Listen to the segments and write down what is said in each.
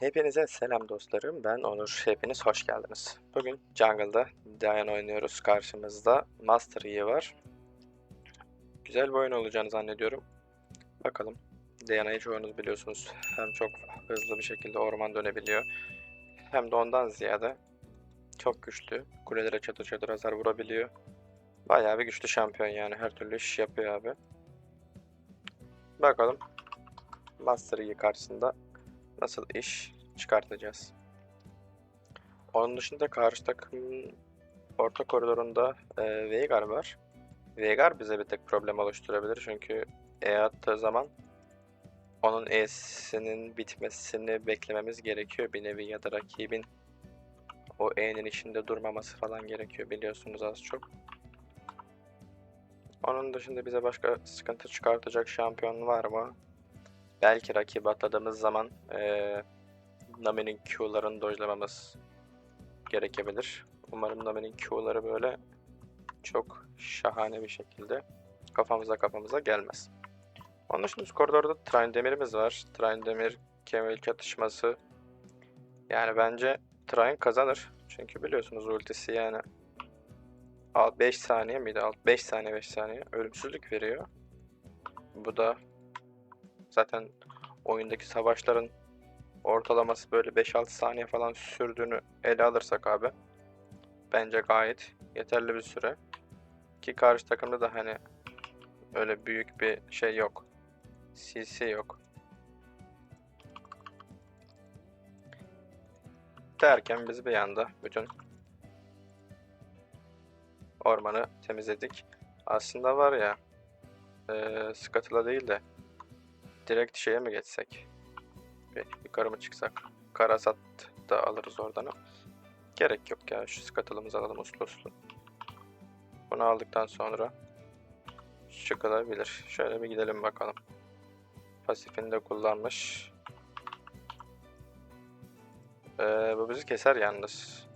Hepinize selam dostlarım. Ben Onur. Hepiniz hoş geldiniz. Bugün Jungle'da Diana oynuyoruz. Karşımızda Master Yi var. Güzel bir oyun olacağını zannediyorum. Bakalım. Diana'yı çoğunuz biliyorsunuz. Hem çok hızlı bir şekilde orman dönebiliyor. Hem de ondan ziyade çok güçlü. Kulelere çatır çatır hasar vurabiliyor. Bayağı bir güçlü şampiyon yani. Her türlü iş yapıyor abi. Bakalım. Master Yi karşısında nasıl iş çıkartacağız. Onun dışında karşı takımın orta koridorunda e, Veigar var. Veigar bize bir tek problem oluşturabilir çünkü E attığı zaman onun E'sinin bitmesini beklememiz gerekiyor bir nevi ya da rakibin o E'nin içinde durmaması falan gerekiyor biliyorsunuz az çok. Onun dışında bize başka sıkıntı çıkartacak şampiyon var mı? Belki rakibi atladığımız zaman eee Nami'nin Q'larını dojlamamız gerekebilir. Umarım Nami'nin Q'ları böyle çok şahane bir şekilde kafamıza kafamıza gelmez. Onun dışında üst koridorda Trine var. Trine Kemal çatışması. Yani bence Trine kazanır. Çünkü biliyorsunuz ultisi yani 5 saniye miydi? 5 saniye 5 saniye ölümsüzlük veriyor. Bu da zaten oyundaki savaşların ortalaması böyle 5-6 saniye falan sürdüğünü ele alırsak abi bence gayet yeterli bir süre. Ki karşı takımda da hani öyle büyük bir şey yok. CC yok. Derken biz bir anda bütün ormanı temizledik. Aslında var ya eee Scuttle'a değil de direkt şeye mi geçsek? Bir yukarı mı çıksak? Karasat da alırız oradan. Gerek yok ya. Şu Scuttle'ımızı alalım uslu uslu. Bunu aldıktan sonra çıkılabilir. Şöyle bir gidelim bakalım. Pasifini de kullanmış. Ee, bu bizi keser yalnız.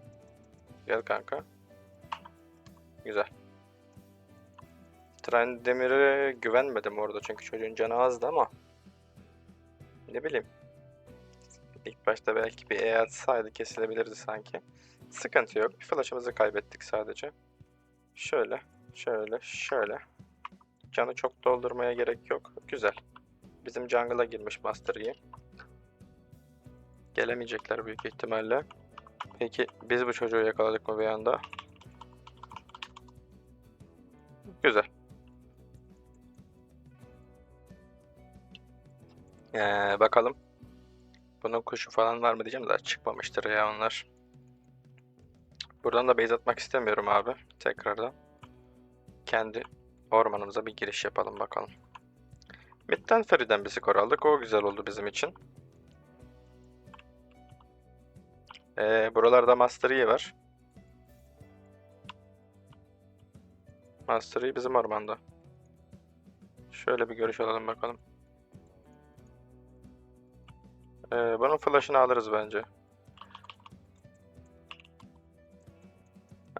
Gel kanka. Güzel. Tren Demir'e güvenmedim orada çünkü çocuğun canı azdı ama ne bileyim. İlk başta belki bir E atsaydı kesilebilirdi sanki. Sıkıntı yok. Bir flash'ımızı kaybettik sadece. Şöyle, şöyle, şöyle. Canı çok doldurmaya gerek yok. Güzel. Bizim jungle'a girmiş Master Yi. Gelemeyecekler büyük ihtimalle. Peki biz bu çocuğu yakaladık mı bir anda? Güzel. Ee, bakalım. Bunun kuşu falan var mı diyeceğim de çıkmamıştır ya onlar. Buradan da base atmak istemiyorum abi. Tekrardan. Kendi ormanımıza bir giriş yapalım bakalım. Mid'den Feri'den bir skor aldık. O güzel oldu bizim için. Ee, buralarda Master Yi var. Master Yi bizim ormanda. Şöyle bir görüş alalım bakalım. Ee, bunun flash'ını alırız bence.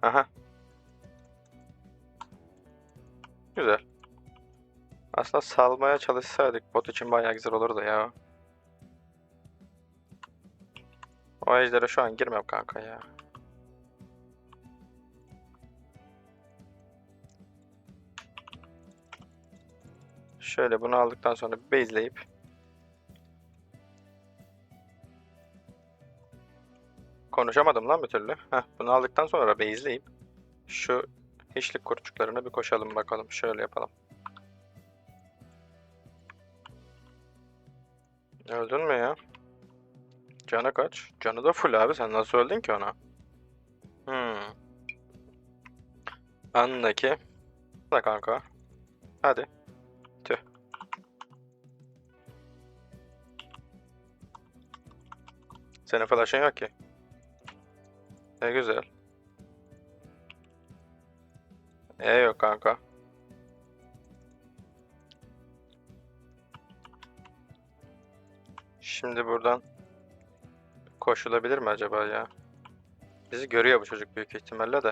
Aha. Güzel. Aslında salmaya çalışsaydık bot için bayağı güzel olurdu ya. O ejdere şu an girmem kanka ya. Şöyle bunu aldıktan sonra base'leyip Konuşamadım lan bir türlü. Heh, bunu aldıktan sonra base'leyip şu hiçlik kurtçuklarına bir koşalım bakalım. Şöyle yapalım. Öldün mü ya? Canı kaç? Canı da full abi. Sen nasıl öldün ki ona? Hmm. Andaki. Da kanka. Hadi. Tüh. Senin flash'ın yok ki. Ne güzel. E yok kanka. Şimdi buradan koşulabilir mi acaba ya? Bizi görüyor bu çocuk büyük ihtimalle de.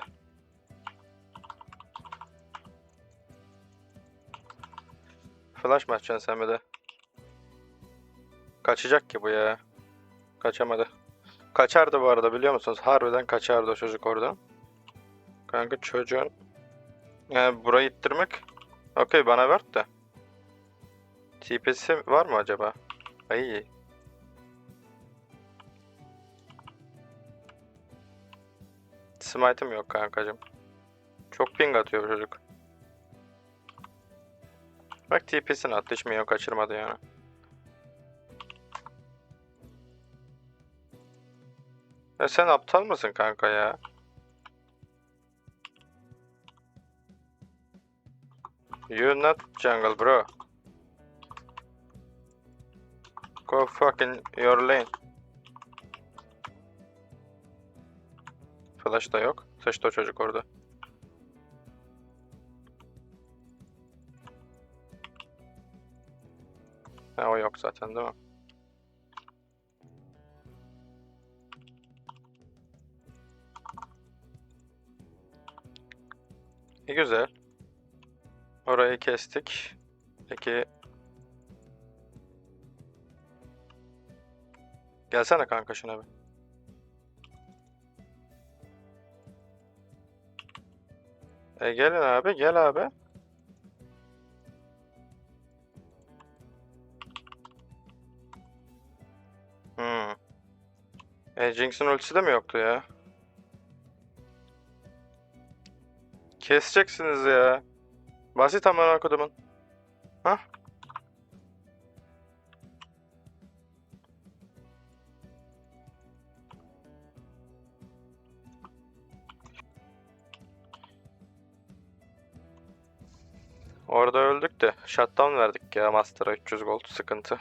Flash mı açacaksın sen bir de? Kaçacak ki bu ya. Kaçamadı. Kaçardı bu arada biliyor musunuz? Harbiden kaçardı o çocuk oradan. Kanka çocuğun yani burayı ittirmek okey bana ver de. TP'si var mı acaba? Ay. Smite'ım yok kankacım. Çok ping atıyor çocuk. Bak TP'sini attı hiç minyon kaçırmadı yani. Ya sen aptal mısın kanka ya? You not jungle bro. Go fucking your lane. Flash da yok. Sıçtı o çocuk orada. Ha o yok zaten değil mi? Güzel. Orayı kestik. Peki. Gelsene kanka şuna bir. E gelin abi, gel abi. Hmm. E Jinx'in ultisi de mi yoktu ya? Keseceksiniz ya. Basit amına kodumun. Hah? Orada öldük de shutdown verdik ya Master'a 300 gold sıkıntı.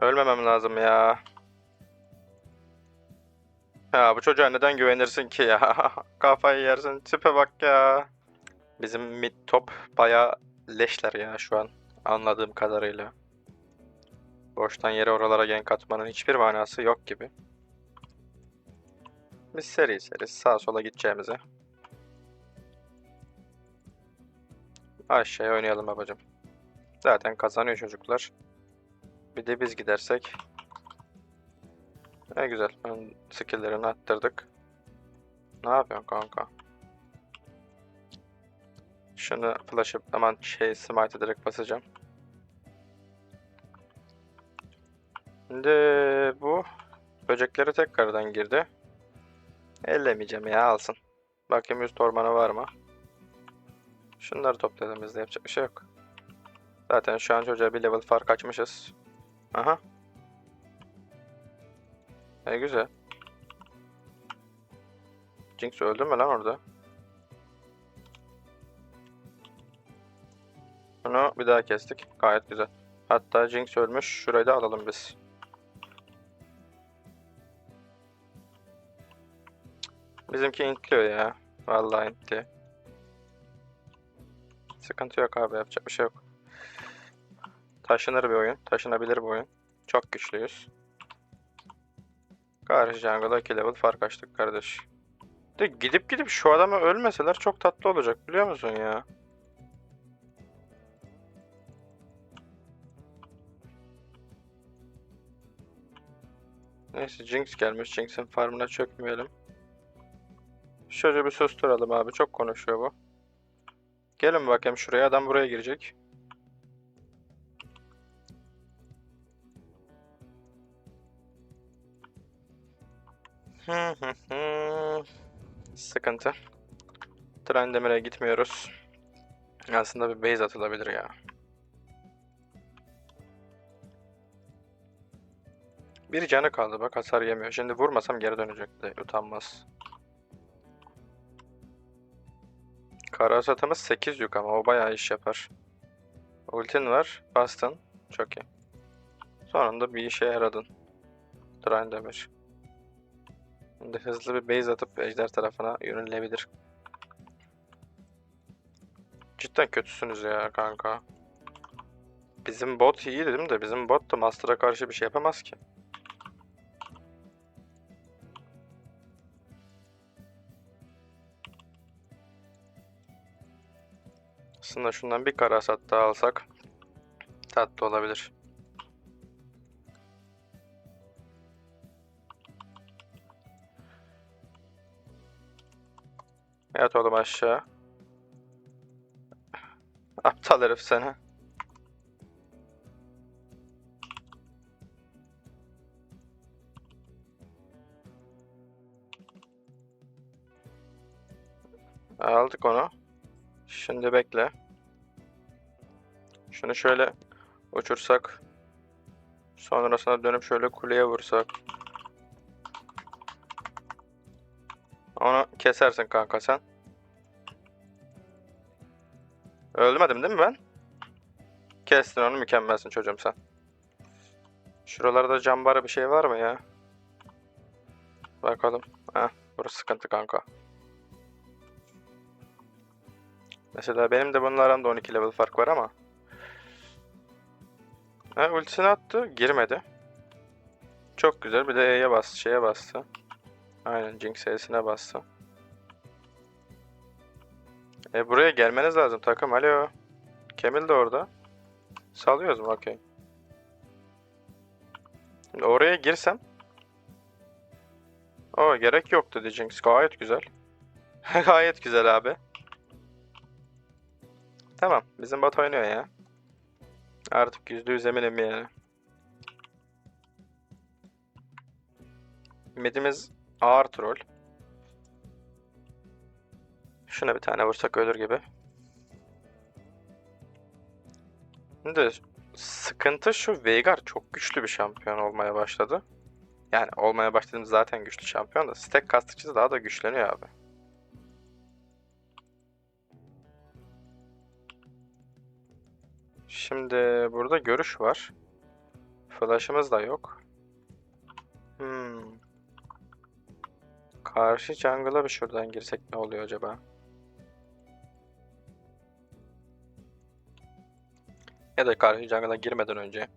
Ölmemem lazım ya. Ya bu çocuğa neden güvenirsin ki ya? Kafayı yersin. Tipe bak ya. Bizim mid top baya leşler ya şu an. Anladığım kadarıyla. Boştan yere oralara gank atmanın hiçbir manası yok gibi. Biz seri seri sağa sola gideceğimize. Aşağıya oynayalım babacım. Zaten kazanıyor çocuklar. Bir de biz gidersek. Ne güzel. Ön skill'lerini attırdık. Ne yapıyorsun kanka? Şunu flash'ı aman şey smite'ı direkt basacağım. Şimdi bu böcekleri tekrardan girdi. Ellemeyeceğim ya alsın. Bakayım üst ormanı var mı? Şunları topladığımızda yapacak bir şey yok. Zaten şu an çocuğa bir level fark açmışız. Aha. E güzel. Jinx öldü mü lan orada? Bunu bir daha kestik. Gayet güzel. Hatta Jinx ölmüş. Şurayı da alalım biz. Bizimki intliyor ya. Vallahi intliyor. Sıkıntı yok abi yapacak bir şey yok. Taşınır bir oyun. Taşınabilir bir oyun. Çok güçlüyüz. Karşı jungle'a 2 level fark açtık kardeş. De gidip gidip şu adamı ölmeseler çok tatlı olacak biliyor musun ya? Neyse Jinx gelmiş. Jinx'in farmına çökmeyelim. Şöyle bir susturalım abi. Çok konuşuyor bu. Gelin bakayım şuraya. Adam buraya girecek. Sıkıntı. Trendemir'e gitmiyoruz. Aslında bir base atılabilir ya. Bir canı kaldı bak hasar yemiyor. Şimdi vurmasam geri dönecekti. Utanmaz. Kara satımız 8 yük ama o bayağı iş yapar. Ultin var. Bastın. Çok iyi. Sonunda bir işe yaradın. Trendemir. Şimdi hızlı bir base atıp ejder tarafına yönelebilir. Cidden kötüsünüz ya kanka. Bizim bot iyi dedim de bizim bot da Master'a karşı bir şey yapamaz ki. Aslında şundan bir karasat daha alsak tatlı olabilir. Yat oğlum aşağı. Aptal herif seni. Aldık onu. Şimdi bekle. Şunu şöyle uçursak. Sonrasında dönüp şöyle kuleye vursak. Onu kesersin kanka sen. Öldürmedim değil mi ben? Kestin onu mükemmelsin çocuğum sen. Şuralarda cambara bir şey var mı ya? Bakalım. Heh, burası sıkıntı kanka. Mesela benim de bunun aramda 12 level fark var ama. Ha, ultisini attı. Girmedi. Çok güzel. Bir de E'ye bastı. Şeye bastı. Aynen Jinx E'sine bastı. E buraya gelmeniz lazım takım. Alo. Kemil de orada. Salıyoruz mu? Okey. Oraya girsem. O gerek yoktu dedi Jinx. Gayet güzel. Gayet güzel abi. Tamam. Bizim bot oynuyor ya. Artık yüzde yüz eminim yani. Midimiz ağır troll. Şuna bir tane vursak ölür gibi. Şimdi sıkıntı şu Veigar çok güçlü bir şampiyon olmaya başladı. Yani olmaya başladığımız zaten güçlü şampiyon da stack kastıkça daha da güçleniyor abi. Şimdi burada görüş var. Flash'ımız da yok. Hmm. Karşı jungle'a bir şuradan girsek ne oluyor acaba? Ya da karşı jungle'a girmeden önce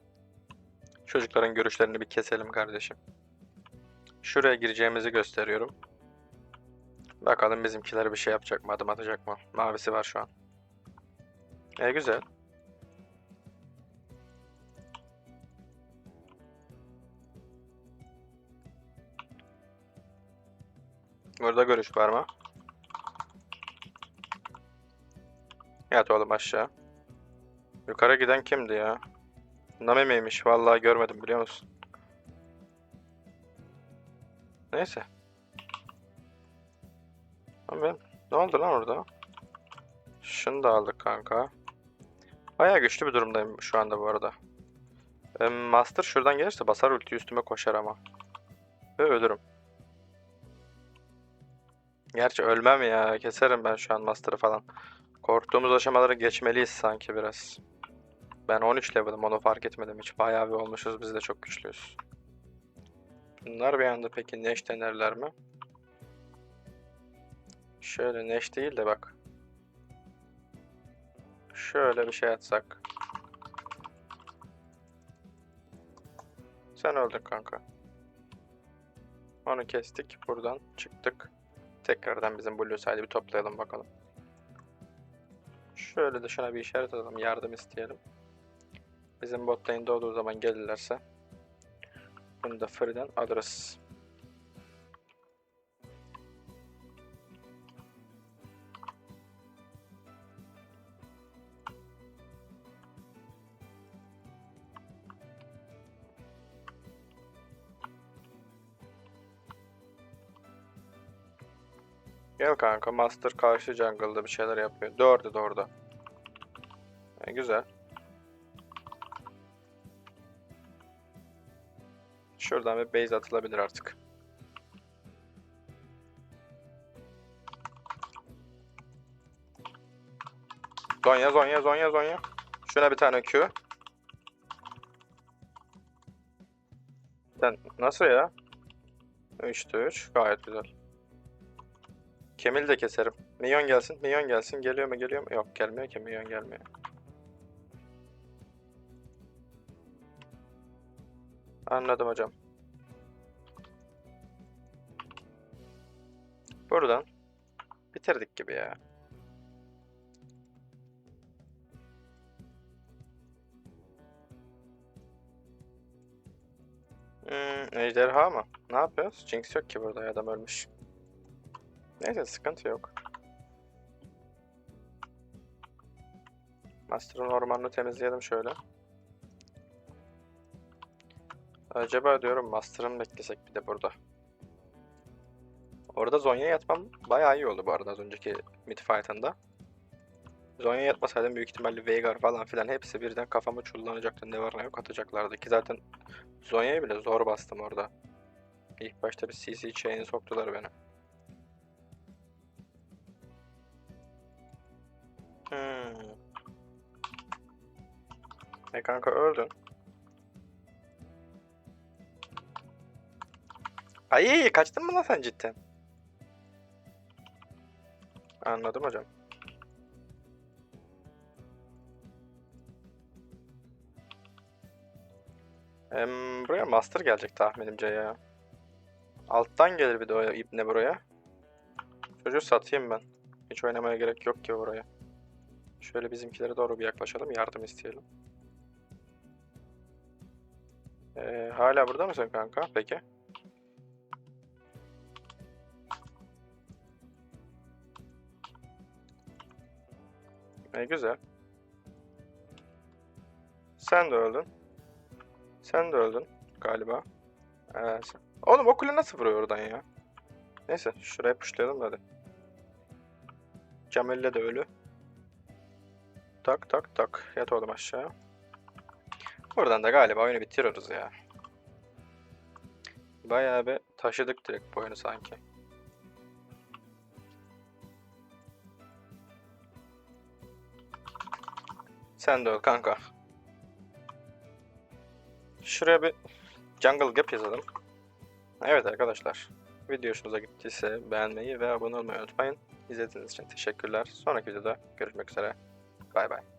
çocukların görüşlerini bir keselim kardeşim. Şuraya gireceğimizi gösteriyorum. Bakalım bizimkiler bir şey yapacak mı, adım atacak mı? Mavisi var şu an. E güzel. Burada görüş var mı? Yat oğlum aşağı. Yukarı giden kimdi ya? Nami miymiş? Vallahi görmedim biliyor musun? Neyse. Ben... Ne oldu lan orada? Şunu da aldık kanka. Bayağı güçlü bir durumdayım şu anda bu arada. Master şuradan gelirse basar ulti üstüme koşar ama. Ve ölürüm. Gerçi ölmem ya. Keserim ben şu an Master'ı falan. Korktuğumuz aşamaları geçmeliyiz sanki biraz. Ben 13 level'ım onu fark etmedim hiç. Bayağı bir olmuşuz biz de çok güçlüyüz. Bunlar bir anda peki Neş denerler mi? Şöyle Neş değil de bak. Şöyle bir şey atsak. Sen öldün kanka. Onu kestik. Buradan çıktık. Tekrardan bizim Blue Side'i bir toplayalım bakalım. Şöyle dışına bir işaret atalım. Yardım isteyelim. Bizim bot lane doğduğu zaman gelirlerse bunu da free'den alırız. Gel kanka Master karşı jungle'da bir şeyler yapıyor. Dördü de orada. E, güzel. Şuradan bir base atılabilir artık. Zonya, Zonya, Zonya, Zonya. Şuna bir tane Q. Sen nasıl ya? 3'te 3. Gayet güzel. Kemil de keserim. Minyon gelsin, minyon gelsin. Geliyor mu, geliyor mu? Yok, gelmiyor ki minyon gelmiyor. Anladım hocam. Buradan bitirdik gibi ya. Hmm, ejderha mı? Ne yapıyoruz? Jinx yok ki burada adam ölmüş. Neyse sıkıntı yok. Master'ın ormanını temizleyelim şöyle. Acaba diyorum Master'ı beklesek bir de burada. Orada Zonya'ya yatmam bayağı iyi oldu bu arada az önceki mid fight'ında. Zonya'ya yatmasaydım büyük ihtimalle Veigar falan filan hepsi birden kafamı çullanacaktı. Ne var ne yok atacaklardı ki zaten Zonya'yı bile zor bastım orada. İlk başta bir CC chain soktular beni. E kanka öldün. Ay kaçtın mı lan sen cidden? Anladım hocam. Em, buraya master gelecek tahminimce ya. Alttan gelir bir de o ibne buraya. Çocuğu satayım ben. Hiç oynamaya gerek yok ki buraya. Şöyle bizimkilere doğru bir yaklaşalım, yardım isteyelim. Ee, hala burada mısın kanka? Peki. E, güzel. Sen de öldün. Sen de öldün galiba. Ee, Oğlum o kule nasıl vuruyor oradan ya? Neyse şuraya pushlayalım da hadi. Camille de ölü. Tak tak tak. Yat oğlum aşağı. Buradan da galiba oyunu bitiriyoruz ya. Bayağı bir taşıdık direkt bu oyunu sanki. Sen de öl kanka. Şuraya bir jungle gap yazalım. Evet arkadaşlar. Video hoşunuza gittiyse beğenmeyi ve abone olmayı unutmayın. İzlediğiniz için teşekkürler. Sonraki videoda görüşmek üzere. Bay bay.